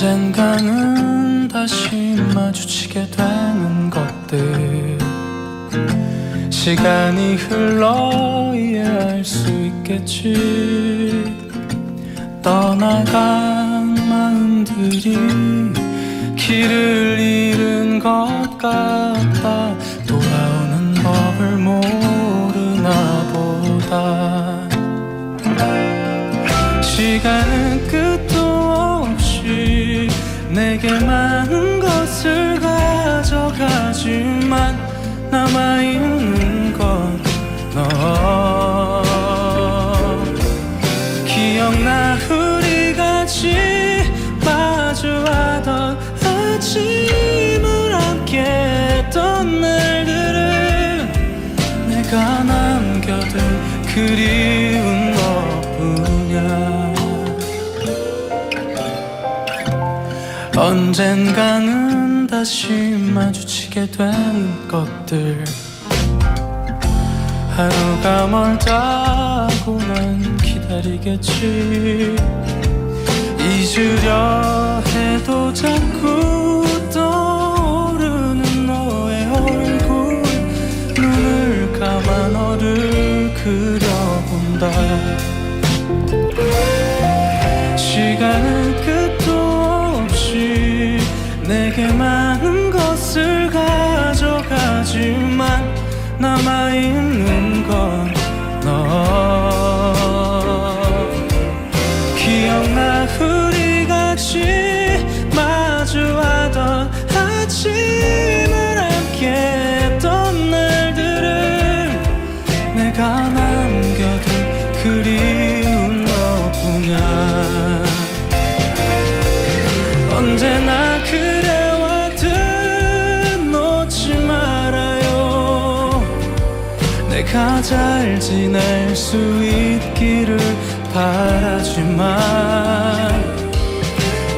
언젠가는 다시 마주치게 되는 것들. 시간이 흘러 이해할 수 있겠지. 떠나간 마음들이 길을 잃은 것 같다 돌아오는 법을 모르나 보다. 시간은 없이 내게 많은 것을 가져가지만 남아있는 건 너. 기억나 우리 같이 마주하던 아침을 함께 했던 날들은 내가 남겨둔 그리운 너뿐이야 언젠가는 다시 마주치게 된 것들. 하루가 멀다고 난 기다리겠지. 잊으려 해도 자꾸 떠오르는 너의 얼굴. 눈을 감아 너를 그려본다 내게 많은 것을 가져가지만 남아있는 건 너. 기억나 우리 같이 마주하던 아침을 함께 했던 날들을 내가 남겨둔 그리운 너뿐이야. 언제나 그 내가 잘 지낼 수 있기를 바라지만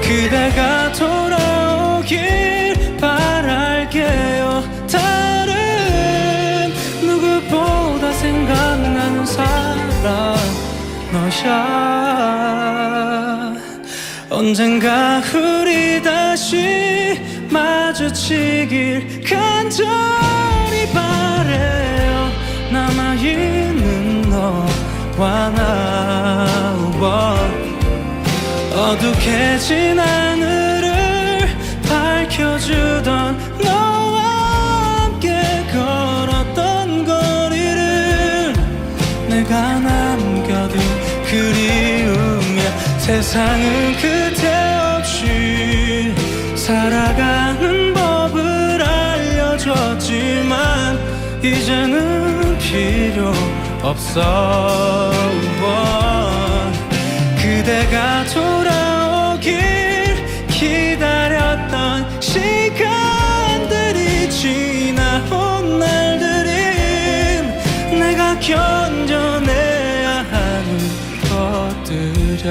그대가 돌아오길 바랄게요. 다른 누구보다 생각나는 사람 너야 언젠가 우리 다시 마주치길 간절히 바래 와나 어둑해진 하늘을 밝혀주던 너와 함께 걸었던 거리를 내가 남겨둔 그리움이야 세상은 그대 없이 살아가는 법을 알려줬지만 이제는 필요 없어. 그대가 돌아오길 기다렸던 시간들이 지나온 날들인 내가 견뎌내야 하는 것들이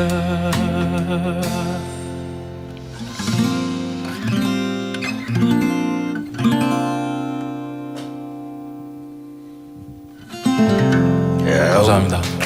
감사합니다.